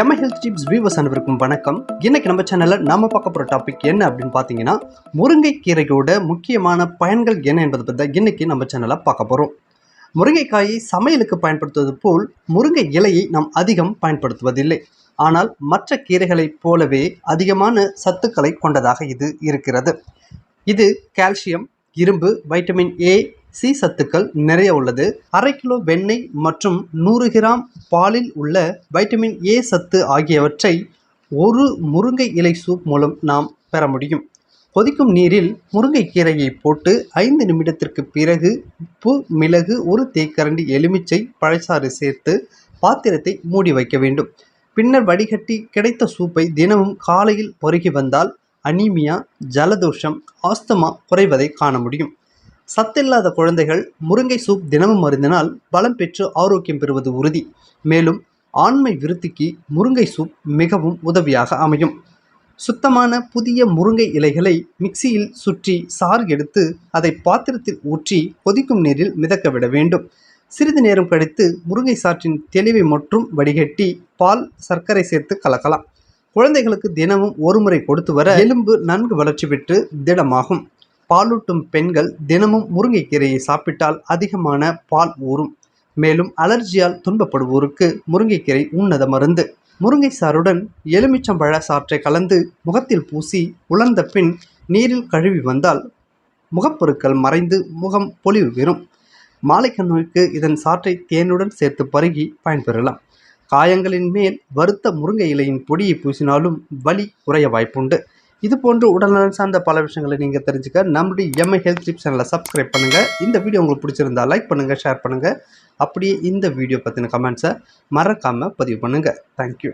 Mi health tips viewers அனைவருக்கும் வணக்கம். இன்னைக்கு நம்ம சேனலில் நம்ம பார்க்க போகிற டாபிக் என்ன அப்படின்னு பார்த்தீங்கன்னா முருங்கைக்கீரையோட முக்கியமான பயன்கள் என்ன என்பதை பற்றி இன்னைக்கு நம்ம சேனலில் பார்க்க போகிறோம் முருங்கைக்காயை சமையலுக்கு பயன்படுத்துவது போல் முருங்கை இலையை நாம் அதிகம் பயன்படுத்துவதில்லை. ஆனால் மற்ற கீரைகளைப் போலவே அதிகமான சத்துக்களை கொண்டதாக இது இருக்கிறது. இது கால்சியம் இரும்பு வைட்டமின் ஏ சி சத்துக்கள் நிறைய உள்ளது. அரை கிலோ வெண்ணெய் மற்றும் நூறு கிராம் பாலில் உள்ள வைட்டமின் ஏ சத்து ஆகியவற்றை ஒரு முருங்கை இலை சூப் மூலம் நாம் பெற முடியும். கொதிக்கும் நீரில் முருங்கைக்கீரையை போட்டு ஐந்து நிமிடத்திற்கு பிறகு உப்பு மிளகு ஒரு தேக்கரண்டி எலுமிச்சை பழச்சாறு சேர்த்து பாத்திரத்தை மூடி வைக்க வேண்டும். பின்னர் வடிகட்டி கிடைத்த சூப்பை தினமும் காலையில் பருகி வந்தால் அனீமியா ஜலதோஷம் ஆஸ்துமா குறைவதை காண முடியும். சத்தில்லாத குழந்தைகள் முருங்கை சூப் தினமும் மருந்தினால் பலம் பெற்று ஆரோக்கியம் பெறுவது உறுதி. மேலும் ஆண்மை விருத்திக்கு முருங்கை சூப் மிகவும் உதவியாக அமையும். சுத்தமான புதிய முருங்கை இலைகளை மிக்சியில் சுற்றி சார் எடுத்து அதை பாத்திரத்தில் ஊற்றி கொதிக்கும் நீரில் மிதக்க விட வேண்டும். சிறிது நேரம் கழித்து முருங்கை சாற்றின் தெளிவை மற்றும் வடிகட்டி பால் சர்க்கரை சேர்த்து கலக்கலாம். குழந்தைகளுக்கு தினமும் ஒரு முறை கொடுத்து வர எலும்பு நன்கு வளர்ச்சி பெற்று திடமாகும். பாலூட்டும் பெண்கள் தினமும் முருங்கைக்கீரையை சாப்பிட்டால் அதிகமான பால் ஊறும். மேலும் அலர்ஜியால் துன்பப்படுவோருக்கு முருங்கைக்கீரை உன்னத மருந்து. முருங்கை சாறுடன் எலுமிச்சம்பழ சாற்றை கலந்து முகத்தில் பூசி உலர்ந்த பின் நீரில் கழுவி வந்தால் முகப்பொருட்கள் மறைந்து முகம் பொலிவு பெறும். மாலைக்க நோய்க்கு இதன் சாற்றை தேனுடன் சேர்த்து பருகி பயன்பெறலாம். காயங்களின் மேல் வறுத்த முருங்கை இலையின் பொடியை பூசினாலும் வலி குறைய வாய்ப்புண்டு. இது போன்று உடல்நலன் சார்ந்த பல விஷயங்களை நீங்கள் தெரிஞ்சுக்க நம்மளுடைய எம்ஐ ஹெல்த் டிப்ஸ் சேனலை சப்ஸ்கிரைப் பண்ணுங்கள் இந்த வீடியோ உங்களுக்கு பிடிச்சிருந்தா லைக் பண்ணுங்கள் ஷேர் பண்ணுங்கள் அப்படியே இந்த வீடியோ பற்றின கமெண்ட்ஸை மறக்காமல் பதிவு பண்ணுங்கள் தேங்க்யூ